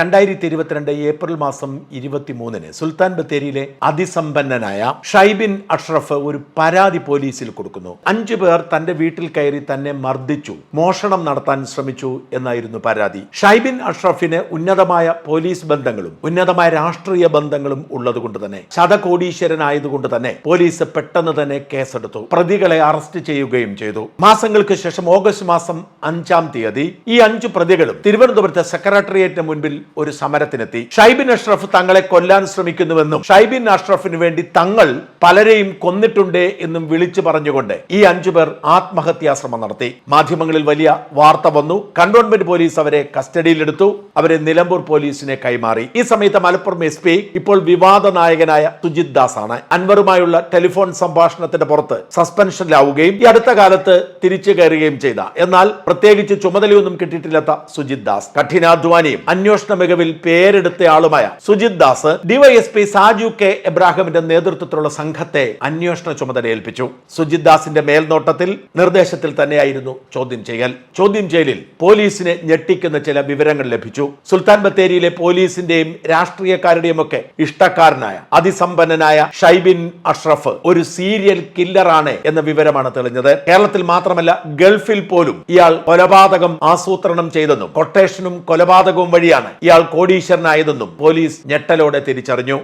രണ്ടായിരത്തി ഇരുപത്തിരണ്ട് ഏപ്രിൽ മാസം ഇരുപത്തിമൂന്നിന് സുൽത്താൻ ബത്തേരിയിലെ അതിസമ്പന്നനായ ഷൈബിൻ അഷ്റഫ് ഒരു പരാതി പോലീസിൽ കൊടുക്കുന്നു. അഞ്ചു പേർ തന്റെ വീട്ടിൽ കയറി തന്നെ മർദ്ദിച്ചു മോഷണം നടത്താൻ ശ്രമിച്ചു എന്നായിരുന്നു പരാതി. ഷൈബിൻ അഷ്റഫിന് ഉന്നതമായ പോലീസ് ബന്ധങ്ങളും ഉന്നതമായ രാഷ്ട്രീയ ബന്ധങ്ങളും ഉള്ളതുകൊണ്ട് തന്നെ ശതകോടീശ്വരനായതുകൊണ്ട് തന്നെ പോലീസ് പെട്ടെന്ന് തന്നെ കേസെടുത്തു. പ്രതികളെ അറസ്റ്റ് ചെയ്യുകയും ചെയ്തു. മാസങ്ങൾക്ക് ശേഷം ഓഗസ്റ്റ് മാസം അഞ്ചാം തീയതി ഈ അഞ്ചു പ്രതികളും തിരുവനന്തപുരത്തെ സെക്രട്ടേറിയറ്റിന് മുൻപിൽ ഒരു സമരത്തിനെത്തി. ഷൈബിൻ അഷ്റഫ് തങ്ങളെ കൊല്ലാൻ ശ്രമിക്കുന്നുവെന്നും ഷൈബിൻ അഷ്റഫിന് വേണ്ടി തങ്ങൾ പലരെയും കൊന്നിട്ടുണ്ട് എന്നും വിളിച്ചു പറഞ്ഞുകൊണ്ട് ഈ അഞ്ചു പേർ ആത്മഹത്യാശ്രമം നടത്തി. മാധ്യമങ്ങളിൽ വലിയ വാർത്ത വന്നു. കണ്ടോൺമെന്റ് പോലീസ് അവരെ കസ്റ്റഡിയിലെടുത്തു. അവരെ നിലമ്പൂർ പോലീസിനെ കൈമാറി. ഈ സമയത്ത് മലപ്പുറം എസ് പി ഇപ്പോൾ വിവാദ നായകനായ സുജിത് ദാസ് ആണ് അൻവറുമായുള്ള ടെലിഫോൺ സംഭാഷണത്തിന്റെ പുറത്ത് സസ്പെൻഷനിലാവുകയും ഈ അടുത്ത കാലത്ത് തിരിച്ചു കയറുകയും ചെയ്ത. എന്നാൽ പ്രത്യേകിച്ച് ചുമതലയൊന്നും കിട്ടിയിട്ടില്ലാത്ത സുജിത് ദാസ് കഠിനാധ്വാനിയും അന്വേഷണ മികവിൽ പേരെടുത്ത ആളുമായ സുജിത് ദാസ് ഡിവൈഎസ്പി സാജു കെ എബ്രാഹിമിന്റെ നേതൃത്വത്തിലുള്ള സംഘത്തെ അന്വേഷണ ചുമതല ഏൽപ്പിച്ചു. സുജിത് ദാസിന്റെ മേൽനോട്ടത്തിൽ നിർദ്ദേശത്തിൽ തന്നെയായിരുന്നു ചോദ്യം ചെയ്യൽ. ചോദ്യം ചെയ്യലിൽ പോലീസിനെ ഞെട്ടിക്കുന്ന ചില വിവരങ്ങൾ ലഭിച്ചു. സുൽത്താൻ ബത്തേരിയിലെ പോലീസിന്റെയും രാഷ്ട്രീയക്കാരുടെയും ഒക്കെ ഇഷ്ടക്കാരനായ അതിസമ്പന്നനായ ഷൈബിൻ അഷ്റഫ് ഒരു സീരിയൽ കില്ലറാണ് എന്ന വിവരമാണ് തെളിഞ്ഞത്. കേരളത്തിൽ മാത്രമല്ല ഗൾഫിൽ പോലും ഇയാൾ കൊലപാതകം ആസൂത്രണം ചെയ്തെന്നും കൊട്ടേഷനും കൊലപാതകവും വഴിയാണ് ഇയാൾ കോടീശ്വരനായതെന്നും പോലീസ് ഞെട്ടലോടെ തിരിച്ചറിഞ്ഞു